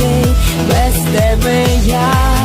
shade, rest every yard.